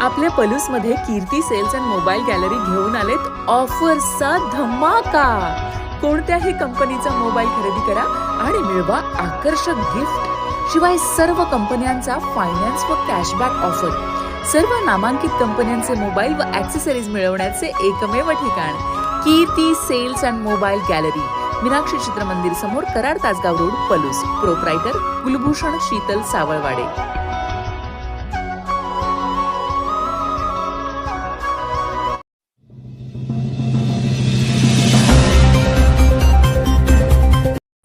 आपल्या पलूसमध्ये Kirti sales and mobile gallery घेऊन आलेत ऑफर्सचा धमाका. कोणत्याही कंपनीचा मोबाईल खरेदी करा आणि मिळवा आकर्षक गिफ्ट. शिवाय सर्व कंपन्यांचा फायनान्स व कॅशबॅक ऑफर सर्व नामांकित कंपन्यांचे मोबाईल व ॲक्सेसरीज मिळवण्याचे एकमेव ठिकाण. Kirti sales and mobile gallery. Meenakshi Chitramandir समोर कराड तासगाव रोड पलूस. प्रोप्रायटर कुलभूषण शीतल सावळवाडे.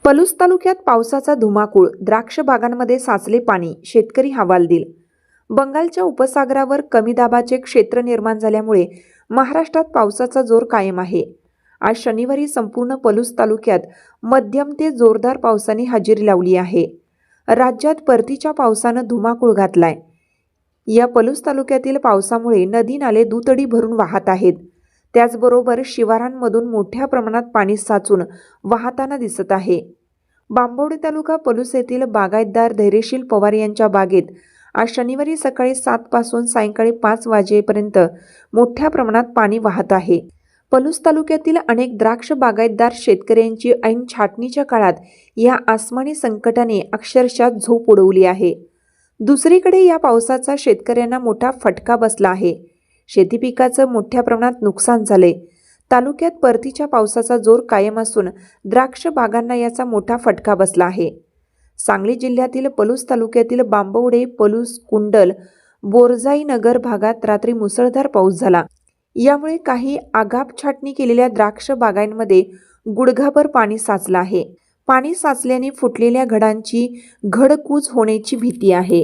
पलूस तालुक्यात पावसाचा धुमाकूळ द्राक्ष बागांमध्ये साचले पाणी शेतकरी हवालदिल बंगालच्या उपसागरावर कमी दाबाचे क्षेत्र निर्माण झाल्यामुळे महाराष्ट्रात पावसाचा जोर कायम आहे. आज शनिवारी संपूर्ण पलूस तालुक्यात मध्यम ते जोरदार पावसाने हजेरी लावली आहे. राज्यात परतीच्या पावसानं धुमाकूळ घातलाय. या पलूस तालुक्यातील पावसामुळे नदी नाले दुतडी भरून वाहत आहेत. त्याचबरोबर शिवारांमधून मोठ्या प्रमाणात पाणी साचून वाहताना दिसत आहे. बांबवडे तालुका पलूस येथील बागायतदार धैर्यशील पवार यांच्या बागेत आज शनिवारी सकाळी सात पासून सायंकाळी पाच वाजेपर्यंत मोठ्या प्रमाणात पाणी वाहत आहे. पलूस तालुक्यातील अनेक द्राक्ष बागायतदार शेतकऱ्यांची ऐन छाटणीच्या काळात या आसमानी संकटाने अक्षरशः झोप उडवली आहे. दुसरीकडे या पावसाचा शेतकऱ्यांना मोठा फटका बसला आहे. शेती पिकाचं मोठ्या प्रमाणात नुकसान झाले. तालुक्यात परतीच्या पावसाचा जोर कायम असून द्राक्ष बागांना याचा मोठा फटका बसला आहे. सांगली जिल्ह्यातील पलूस तालुक्यातील बांबवडे पलूस कुंडल बोरजाई नगर भागात रात्री मुसळधार पाऊस झाला. यामुळे काही आगाप छाटणी केलेल्या द्राक्ष बागांमध्ये गुडघाभर पाणी साचलं आहे. पाणी साचल्याने फुटलेल्या घडांची घडकूज होण्याची भीती आहे.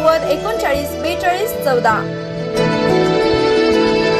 नव्वद एकोणचाळीस बेचाळीस चौदा.